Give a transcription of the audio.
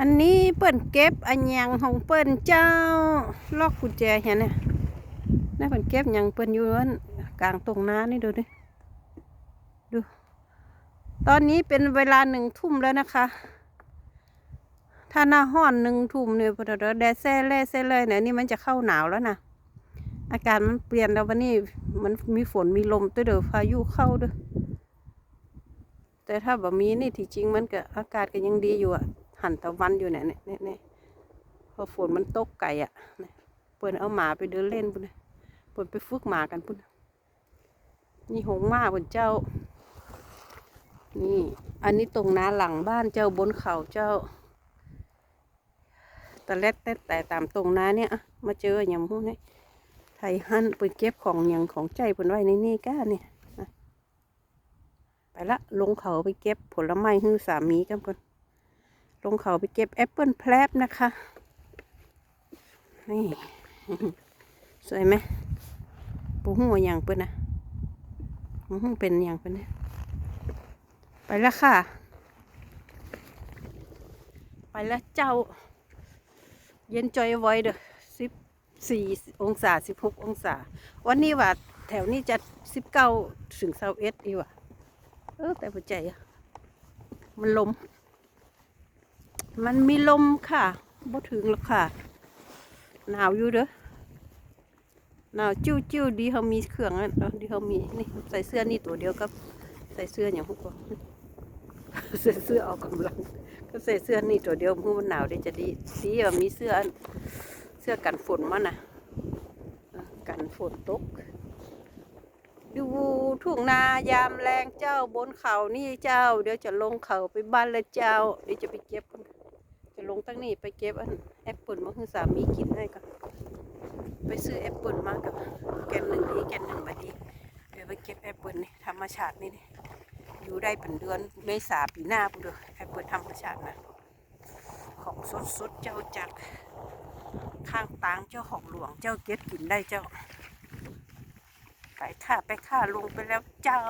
อันนี้เปิ้นเก็บอันยังของเปิ้นเจ้าล็อกกุญแจเห็นน่ะน่าเปิ้นเก็บยังเปิ้นอยู่นั่นกลางตรงน้านี่ดูดิดู ตอนนี้เป็นเวลาหนึ่งทุ่มแล้วนะคะ ถ้าหน้าห้อนหนึ่งทุ่มเนี่ยพอเดี๋ยวแดดแซ่แล่แซ่เลยเนี่ยนี่มันจะเข้าหนาวแล้วนะอากาศมันเปลี่ยนแล้ววันนี้มันมีฝนมีลมตัวเดี๋ยวพายุเข้าด้วยแต่ถ้าแบบมีนี่ที่จริงมันก็อากาศก็ยังดีอยู่อะ หันตะวันอยู่เนี่ยเนี่ยเนี่ยพอฝนมันตกไก่อะเนี่ยเปิดเอาหมาไปเดินเล่นปุ่นเปิดไปฝึกหมากันปุ่นนี่หงส์มาบนเจ้า นี่ อันนี้ตรงนาหลังบ้านเจ้าบนเขาเจ้าตะเล็ดแต่แต่ตามตรงนาเนี่ย มาเจออย่างพวกนี้ไทยหันเปิดเก็บของอย่างของใจเปินไว้ในนี่ก้าเนี่ยไปละลงเขาไปเก็บผลไม้ฮือสามีกันก่อน ลงเขาไปเก็บแอปเปิลแพลบนะคะนี่สวยไหมปูหัวอย่างเปิ้นนะปูหัวเป็นอย่างเปิ้นนี่ยไปแล้วค่ะ ไปแล้วเจ้า เย็นจอยไว้เด้อสิบสี่องศาสิบหกองศา วันนี้ว่าแถวนี้จะสิบเก้าถึงเซาเอสอีว่ะเออแต่หัวใจอะมันลม มันมีลมค่ะบ่ถึงหรอกค่ะ หนาวอยู่เด้อหนาวจิ้วจิ้วดีเขามีเครื่องอันเนาะดีเขามีนี่ใส่เสื้อนี่ตัวเดียวกับใส่เสื้ออย่างพวกใส่เสื้อออกกำลัง ก็ใส่เสื้อนี่ตัวเดียวเพราะมันหนาวได้จะดีสีแบบมีเสื้อเสื้อกันฝนมาน่ะกันฝนตกดูทุ่งนายามแรงเจ้าบนเขานี่เจ้า เดี๋ยวจะลงเขาไปบ้านละเจ้าเดี๋ยวจะไปเก็บ ลงตั้งนี่ไปเก็บอันแอปเปิลมาคือสามีกินให้กันไปซื้อแอปเปิลมากับแกนหนึ่งนี้แกนหนึ่งบาทีเดี๋ยวไปเก็บแอปเปิลนี่ธรรมชาตินี่นี่อยู่ได้เป็นเดือนเมษาปีหน้าปุ๊บเด้อแอปเปิลธรรมชาตินะของสดสดๆเจ้าจากข้างตางเจ้าของหลวงเจ้าเก็บกินได้เจ้าไปค่ะไปค่ะลงไปแล้วเจ้า